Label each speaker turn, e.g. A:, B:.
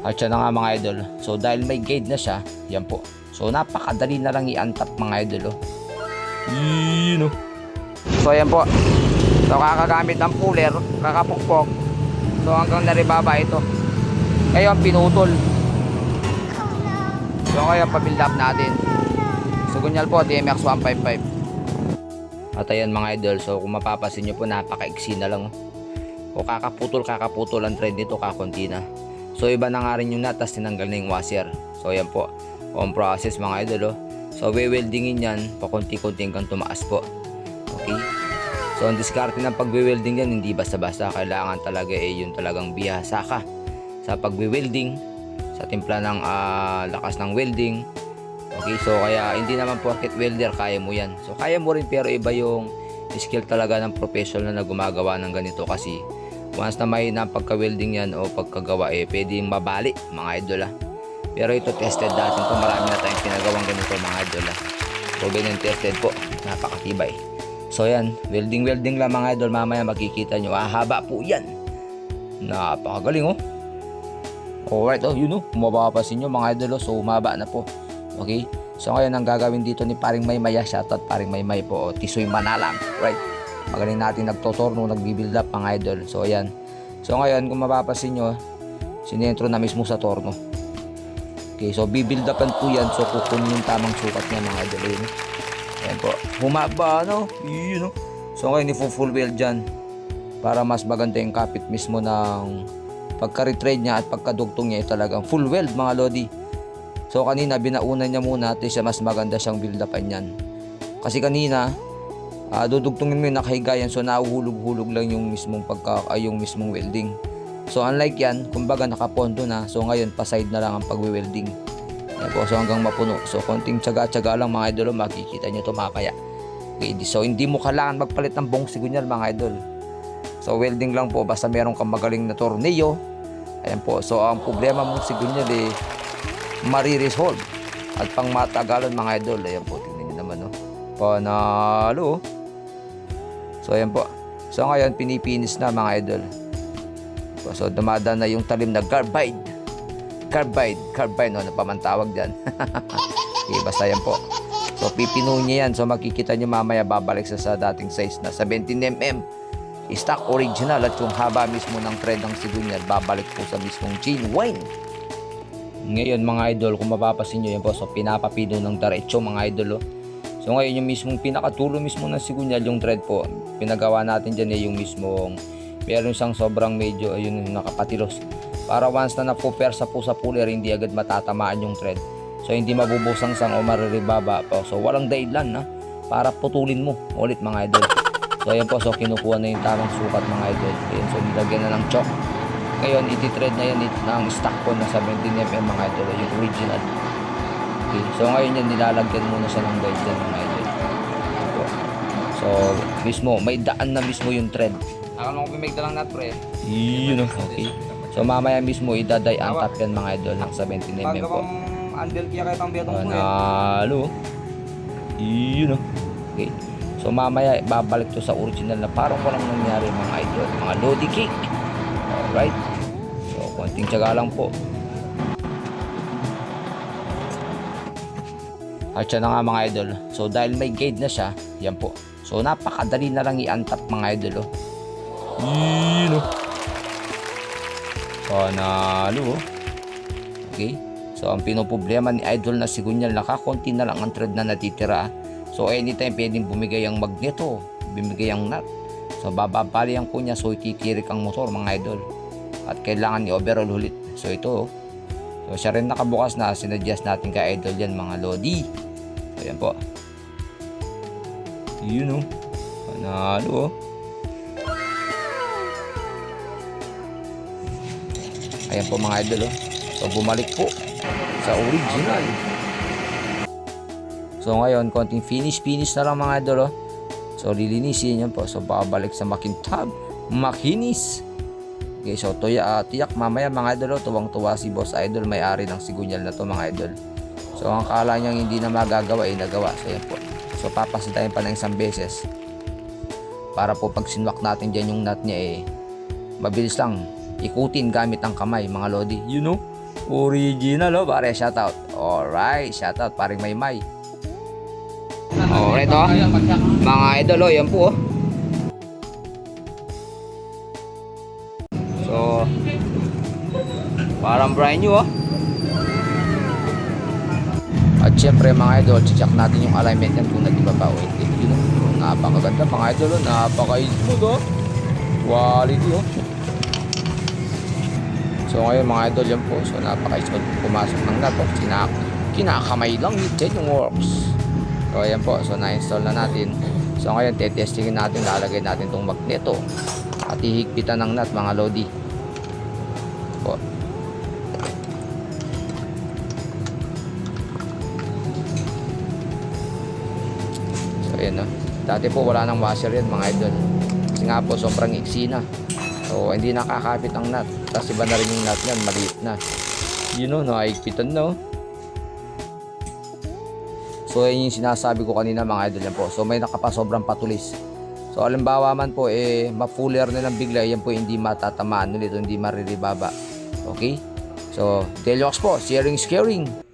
A: At siya na nga mga idol. So dahil may guide na siya, yan po. So napakadali na lang i-untap mga idol. Oh. Yun oh. So ayan po. So kakagamit ng puller, kakapukpok. So hanggang naribaba ito. Ngayon pinutol. So ngayon pa-build up natin. So gunyal po, DMX 155. At ayan mga idol, so kung mapapasin nyo po, napaka-iksi na lang. Oh. O kakaputol, kakaputol ang trend nito, kakunti na. So iba na nga rin yung nut, tapos tinanggal na yung washer. So ayan po, on process mga idol. Oh. So we-weldingin yan, pakunti-kunti hanggang tumaas po. Okay? So ang diskarte ng pagwe-welding yan, hindi basta-basta. Kailangan talaga eh yung talagang bihasa ka sa pagwe-welding, sa timpla ng ah, lakas ng welding. Okay, so kaya hindi naman porket welder kaya mo yan. So kaya mo rin pero iba yung skill talaga ng professional na gumagawa ng ganito kasi once na may na pagka-welding yan o pagkagawa eh pwedeng mabali mga idol ah. Pero ito tested natin to marami na tayong pinagawang ganito mga idol ah. Proven and tested po, napakatibay. So yan, welding welding lang mga idol mamaya makikita nyo. Ah, haba po yan. Napakagaling oh. Alright, oh, yun oh. Mapapasin nyo mga idol, oh, so umaba na po. Okay? So ngayon ang gagawin dito ni Paring Maymaya, shoutout Paring Maymay po, o Tisoy Manalang. Right? Magaling natin nagtotorno, nagbibuild up mga idol. So ayan. So ngayon, kung mapapasin nyo, sinentro na mismo sa torno. Okay, so bibuild upan po yan. So kukunin yung tamang sukat niya mga idol. Yun. Ayan po. Humaba, no? Yun, no? So ngayon, ifo-full weld dyan. Para mas maganda yung kapit mismo ng pagka-retrade niya at pagkadugtong niya ay talagang full weld mga lodi. So kanina binaunan niya muna at siya mas maganda siyang build upan niyan. Kasi kanina ah, dudugtungin mo yung nakahiga yan so nahuhulog-hulog lang yung mismong pagka ay yung mismong welding. So unlike yan, kumbaga nakapondo na. So ngayon pa-side na lang ang pagwe-welding. Ayan po, so hanggang mapuno. So konting tsaga-tsaga lang mga idol, makikita niyo to mamaya. Okay, so hindi mo kailangan magpalit ng bong sigunyal mga idol. So welding lang po basta meron kang magaling na tornilyo. Ayan po. So ang problema mong sigunyal eh mariresolve. At pang matagalan mga idol. Ayan po. Tingnan nyo naman oh. Panalo. So ayan po. So ngayon pinipinis na mga idol. So dumadaan na yung talim na carbide. Carbide. Carbide. No, ano pa man tawag dyan. okay, basta yan po. So pipino niya yan. So makikita nyo mamaya babalik sa, sa dating size na 17mm stock original at yung haba mismo ng thread ng sigunyal babalik po sa mismong chain wine. Ngayon mga idol, kung mapapasin nyo yan po, so pinapapino ng diretso mga idol. Oh. So ngayon yung mismong pinakatulo mismo ng sigunyal, yung thread po, pinagawa natin dyan eh yung mismong meron siyang sobrang medyo ayun yung nakapatilos. Para once na napupersa po sa puller, hindi agad matatamaan yung thread. So hindi mabubusang sang o mariribaba po. So walang dahilan na para putulin mo ulit mga idol. So ayan po, so kinukuha na yung tamang sukat mga idol. Ayan, so nilagyan na ng chalk. Ngayon, iti-thread na yan it- ng stock po na 17mm mga idol, yung original. Okay, so ngayon yan, nilalagyan muna siya ng guide dyan mga idol. So, mismo, may daan na mismo yung thread. Akala ko may dalang nut pre. Yun, okay. So mamaya mismo, idaday ang top yan mga idol ng 17mm po.
B: andel kaya kayo tang betong po eh.
A: Panalo. Yun. Okay. So mamaya babalik to sa original na parang walang nangyari mga idol. Mga lodi cake. Alright. So konting tiyaga lang po. At siya na nga mga idol. So dahil may guide na siya, yan po. So napakadali na lang i-untap mga idol. Oh. Yun oh. Panalo oh. Okay? So, ang pinoproblema ni Idol na si Gunyal, nakakonti na lang ang thread na natitira. So, anytime pwedeng bumigay ang magneto, bumigay ang nut. So, bababali ang kunya, so ititirik ang motor mga idol. At kailangan i-overall ulit. So, ito, oh. so siya rin nakabukas na, sinadjust natin kay Idol yan mga Lodi. So, yan po. Yun oh. Panalo oh. Ayan po mga idol oh. So bumalik po sa original. So ngayon, konting finish-finish na lang mga idol oh. So lilinisin yan po. So babalik sa makintab. Makinis. Okay, so tuya, ah, tiyak mamaya mga idol oh, tuwang-tuwa si Boss Idol may-ari ng sigunyal na to mga idol. So ang kala niyang hindi na magagawa ay nagawa. So yan po. So papasitahin pa ng isang beses. Para po pag sinwak natin dyan yung nut niya eh mabilis lang ikutin gamit ang kamay mga lodi. You know? Original oh, pare, shoutout. Alright, shoutout, paring may may. Alright oh. Mga idol oh, yan po oh. So, parang brand new oh. At syempre mga idol, check natin yung alignment yan kung nag-iba ba o hindi. Yun, napakaganda mga idol, oh. napaka-smooth oh. Quality oh. So ngayon mga idol yan po, so napaka-smooth pumasok ng nut oh. Kinak kinakamay lang yun yung works. So ayan po, so na-install na natin. So ngayon, tetestingin natin, lalagay natin tong magneto at hihigpitan ng nut mga lodi. Po. Dati po wala nang washer yan mga idol. Kasi nga po sobrang iksi na. So hindi nakakapit ang nut. Tapos iba na rin yung nut niyan, maliit na. Yun know, nakahigpitan na oh. So yun yung sinasabi ko kanina mga idol yan po. So may nakapasobrang patulis. So alimbawa man po eh ma-fuller na lang bigla yan po hindi matatamaan ulit hindi mariribaba. Okay? So, Deluxe po, sharing is caring.